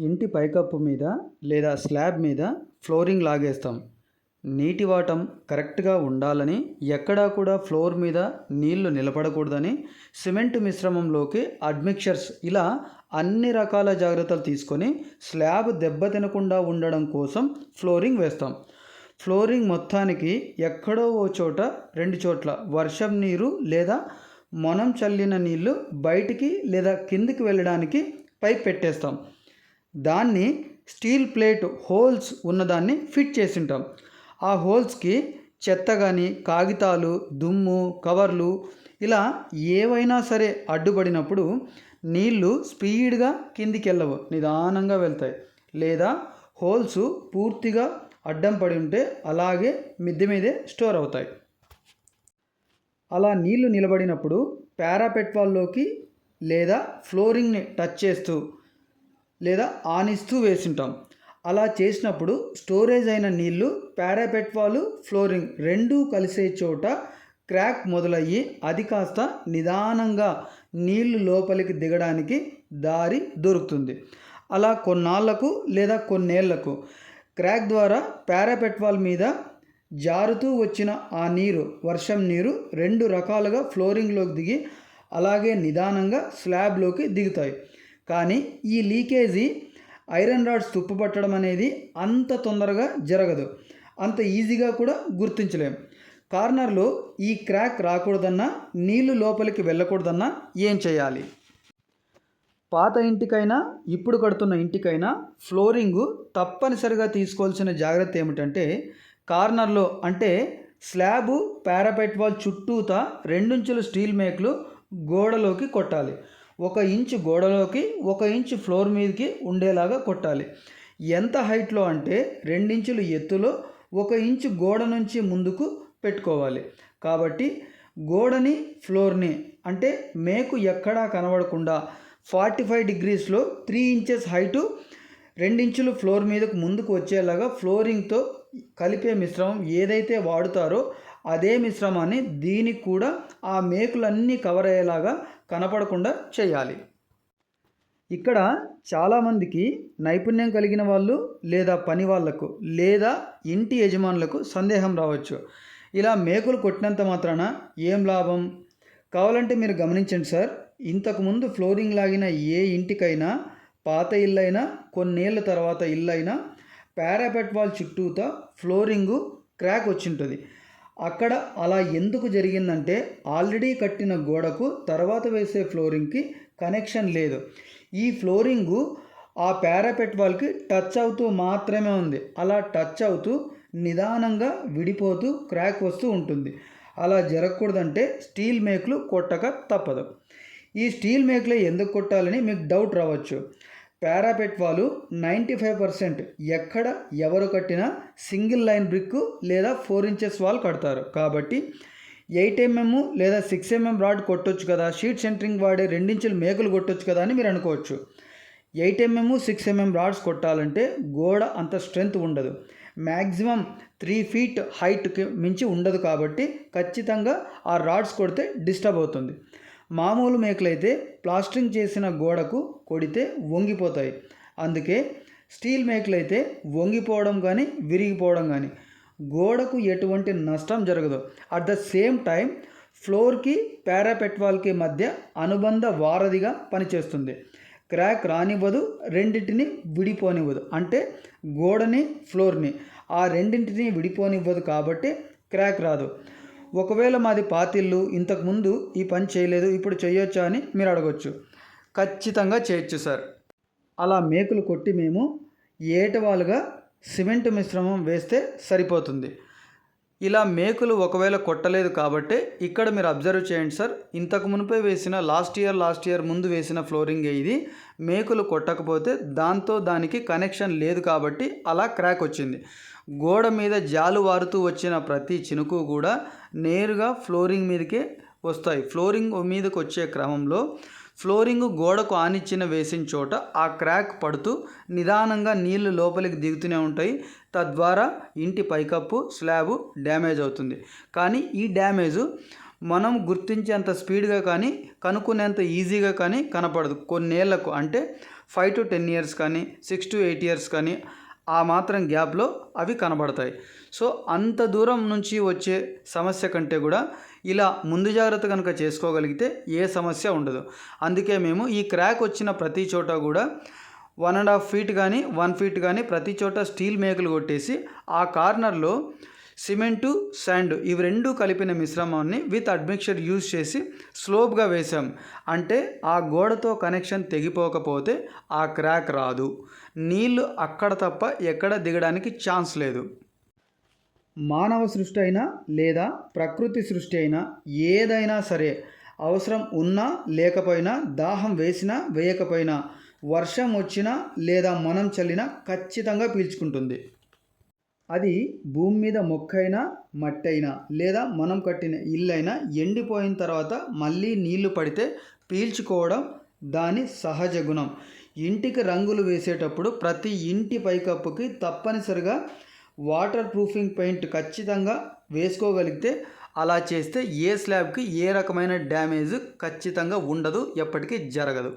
ఇంటి పైకప్పు మీద లేదా స్లాబ్ మీద ఫ్లోరింగ్ లాగేస్తాం. నీటి వాటం కరెక్ట్గా ఉండాలని ఎక్కడా కూడా ఫ్లోర్ మీద నీళ్ళు నిలబడకూడదని సిమెంట్ మిశ్రమంలోకి అడ్మిక్చర్స్ ఇలా అన్ని రకాల జాగ్రత్తలు తీసుకొని స్లాబ్ దెబ్బతినకుండా ఉండడం కోసం ఫ్లోరింగ్ వేస్తాం. ఫ్లోరింగ్ మొత్తానికి ఎక్కడో ఓ చోట రెండు చోట్ల వర్షం నీరు లేదా మనం చల్లిన నీళ్ళు బయటికి లేదా కిందికి వెళ్ళడానికి పైప్ పెట్టేస్తాం. దాన్ని స్టీల్ ప్లేట్ హోల్స్ ఉన్నదాన్ని ఫిట్ చేసి ఉంటాం ఆ హోల్స్కి చెత్త కానీ కాగితాలు దుమ్ము కవర్లు ఇలా ఏవైనా సరే అడ్డుపడినప్పుడు నీళ్ళు స్పీడ్గా కిందికి వెళ్ళవు నిదానంగా వెళ్తాయి. లేదా హోల్స్ పూర్తిగా అడ్డం పడి ఉంటే అలాగే మిద్దె మీదే స్టోర్ అవుతాయి. అలా నీళ్ళు నిలబడినప్పుడు పారాపెట్వాల్లోకి లేదా ఫ్లోరింగ్ని టచ్ చేస్తూ లేదా ఆనిస్తూ వేసుంటాం. అలా చేసినప్పుడు స్టోరేజ్ అయిన నీళ్ళు పారాపెట్ ఫ్లోరింగ్ రెండూ కలిసే చోట క్రాక్ మొదలయ్యి అది కాస్త నిదానంగా నీళ్ళు లోపలికి దిగడానికి దారి దొరుకుతుంది. అలా కొన్నాళ్ళకు లేదా కొన్నేళ్ళకు క్రాక్ ద్వారా పారాపెట్ వాల్ మీద జారుతూ వచ్చిన ఆ నీరు వర్షం నీరు రెండు రకాలుగా ఫ్లోరింగ్లోకి దిగి అలాగే నిదానంగా స్లాబ్లోకి దిగుతాయి. కానీ ఈ లీకేజీ ఐరన్ రాడ్స్ తుప్పుపట్టడం అనేది అంత తొందరగా జరగదు. అంత ఈజీగా కూడా గుర్తించలేం. కార్నర్లో ఈ క్రాక్ రాకూడదన్నా నీళ్ళు లోపలికి వెళ్ళకూడదన్నా ఏం చేయాలి? పాత ఇంటికైనా ఇప్పుడు కడుతున్న ఇంటికైనా ఫ్లోరింగు తప్పనిసరిగా తీసుకోవాల్సిన జాగ్రత్త ఏమిటంటే కార్నర్లో అంటే స్లాబు పారాపెట్ వాల్ చుట్టూతా రెండుంచుల స్టీల్ మేకులు గోడలోకి కొట్టాలి. ఒక ఇంచు గోడలోకి ఒక ఇంచు ఫ్లోర్ మీదకి ఉండేలాగా కొట్టాలి. ఎంత హైట్లో అంటే రెండించులు ఎత్తులో ఒక ఇంచు గోడ నుంచి ముందుకు పెట్టుకోవాలి. కాబట్టి గోడని ఫ్లోర్ని అంటే మేకు ఎక్కడా కనబడకుండా ఫార్టీ ఫైవ్ డిగ్రీస్లో త్రీ ఇంచెస్ హైటు రెండించులు ఫ్లోర్ మీదకు ముందుకు వచ్చేలాగా ఫ్లోరింగ్తో కలిపే మిశ్రమం ఏదైతే వాడుతారో అదే మిశ్రమాన్ని దీనికి కూడా ఆ మేకులన్నీ కవర్ అయ్యేలాగా కనపడకుండా చేయాలి. ఇక్కడ చాలామందికి నైపుణ్యం కలిగిన వాళ్ళు లేదా పని వాళ్ళకు లేదా ఇంటి యజమానులకు సందేహం రావచ్చు. ఇలా మేకులు కొట్టినంత మాత్రాన ఏం లాభం? కావాలంటే మీరు గమనించండి సార్ ఇంతకుముందు ఫ్లోరింగ్ లాగిన ఏ ఇంటికైనా పాత ఇల్లైనా కొన్నేళ్ళ తర్వాత ఇల్లైనా పారాపెట్ వాల్ చుట్టూతో ఫ్లోరింగు క్రాక్ వచ్చింటుంది. అక్కడ అలా ఎందుకు జరిగిందంటే ఆల్రెడీ కట్టిన గోడకు తర్వాత వేసే ఫ్లోరింగ్కి కనెక్షన్ లేదు. ఈ ఫ్లోరింగు ఆ పారాపెట్ వాల్కి టచ్ అవుతూ మాత్రమే ఉంది. అలా టచ్ అవుతూ నిదానంగా విడిపోతూ క్రాక్ వస్తూ ఉంటుంది. అలా జరగకూడదంటే స్టీల్ మేకులు కొట్టక తప్పదు. ఈ స్టీల్ మేకులు ఎందుకు కొట్టాలని మీకు డౌట్ రావచ్చు. పారాపెట్ వాళ్ళు నైంటీ ఫైవ్ పర్సెంట్ ఎక్కడ ఎవరు కట్టినా సింగిల్ లైన్ బ్రిక్ లేదా ఫోర్ ఇంచెస్ వాల్ కడతారు. కాబట్టి ఎయిట్ ఎంఎం లేదా సిక్స్ ఎంఎం రాడ్ కొట్టొచ్చు కదా. షీట్ సెంటరింగ్ వాడే రెండించులు మేకులు కొట్టొచ్చు కదా అని మీరు అనుకోవచ్చు. Eight mm six mm rods కొట్టాలంటే గోడ అంత స్ట్రెంత్ ఉండదు. మ్యాక్సిమం త్రీ ఫీట్ హైట్కి మించి ఉండదు కాబట్టి ఖచ్చితంగా ఆ రాడ్స్ కొడితే డిస్టర్బ్ అవుతుంది. మామూలు మేకలైతే ప్లాస్టరింగ్ చేసిన గోడకు కొడితే వంగిపోతాయి. అందుకే స్టీల్ మేకలైతే వంగిపోవడం కానీ విరిగిపోవడం కానీ గోడకు ఎటువంటి నష్టం జరగదు. అట్ ద సేమ్ టైం ఫ్లోర్కి పారాపెట్ వాల్కి మధ్య అనుబంధ వారధిగా పనిచేస్తుంది. క్రాక్ రానివ్వదు రెండింటిని విడిపోనివ్వదు. అంటే గోడని ఫ్లోర్ని ఆ రెండింటిని విడిపోనివ్వదు కాబట్టి క్రాక్ రాదు. ఒకవేళ మాది పాతిల్లు ఇంతకుముందు ఈ పని చేయలేదు ఇప్పుడు చేయొచ్చా అని మీరు అడగొచ్చు. ఖచ్చితంగా చేయొచ్చు సార్. అలా మేకులు కొట్టి మేము ఏటవాలుగా సిమెంట్ మిశ్రమం వేస్తే సరిపోతుంది. ఇలా మేకులు ఒకవేళ కొట్టలేదు కాబట్టి ఇక్కడ మీరు అబ్జర్వ్ చేయండి సార్. ఇంతకు మునిపే వేసిన లాస్ట్ ఇయర్ లాస్ట్ ఇయర్ ముందు వేసిన ఫ్లోరింగ్ ఇది. మేకులు కొట్టకపోతే దాంతో దానికి కనెక్షన్ లేదు కాబట్టి అలా క్రాక్ వచ్చింది. గోడ మీద జాలు వారుతూ వచ్చిన ప్రతి చినుకు కూడా నేరుగా ఫ్లోరింగ్ మీదకే వస్తాయి. ఫ్లోరింగ్ మీదకి వచ్చే క్రమంలో ఫ్లోరింగ్ గోడకు ఆనిచ్చిన వేసిన చోట ఆ క్రాక్ పడుతూ నిదానంగా నీళ్ళు లోపలికి దిగుతూనే ఉంటాయి. తద్వారా ఇంటి పైకప్పు స్లాబ్ డ్యామేజ్ అవుతుంది. కానీ ఈ డ్యామేజు మనం గుర్తించేంత స్పీడ్గా కానీ కనుక్కునేంత ఈజీగా కానీ కనపడదు. కొన్నేళ్ళకు అంటే ఫైవ్ టు టెన్ ఇయర్స్ కానీ సిక్స్ టు ఎయిట్ ఇయర్స్ కానీ ఆ మాత్రం గ్యాప్లో అవి కనబడతాయి. సో అంత దూరం నుంచి వచ్చే సమస్య కంటే కూడా ఇలా ముందు జాగ్రత్త కనుక చేసుకోగలిగితే ఏ సమస్య ఉండదు. అందుకే మేము ఈ క్రాక్ వచ్చిన ప్రతి చోట కూడా వన్ అండ్ హాఫ్ ఫీట్ కానీ వన్ ఫీట్ కానీ ప్రతి చోట స్టీల్ మేకులు కొట్టేసి ఆ కార్నర్లో సిమెంటు శాండ్ ఇవి రెండు కలిపిన మిశ్రమాన్ని విత్ అడ్మిక్చర్ యూజ్ చేసి స్లోప్గా వేసాం అంటే ఆ గోడతో కనెక్షన్ తెగిపోకపోతే ఆ క్రాక్ రాదు. నీళ్ళు అక్కడ తప్ప ఎక్కడ దిగడానికి ఛాన్స్ లేదు. మానవ సృష్టి అయినా లేదా ప్రకృతి సృష్టి అయినా ఏదైనా సరే అవసరం ఉన్నా లేకపోయినా దాహం వేసినా వేయకపోయినా వర్షం వచ్చినా లేదా మనం చల్లినా ఖచ్చితంగా పీల్చుకుంటుంది. అది భూమి మీద మొక్కైనా మట్టి అయినా లేదా మనం కట్టిన ఇల్లైనా ఎండిపోయిన తర్వాత మళ్ళీ నీళ్ళు పడితే పీల్చుకోవడం దాని సహజ గుణం. ఇంటికి రంగులు వేసేటప్పుడు ప్రతి ఇంటి పైకప్పుకి తప్పనిసరిగా వాటర్ ప్రూఫింగ్ పెయింట్ ఖచ్చితంగా వేసుకోగలిగితే అలా చేస్తే ఏ స్లాబ్కి ఏ రకమైన డ్యామేజ్ ఖచ్చితంగా ఉండదు ఎప్పటికీ జరగదు.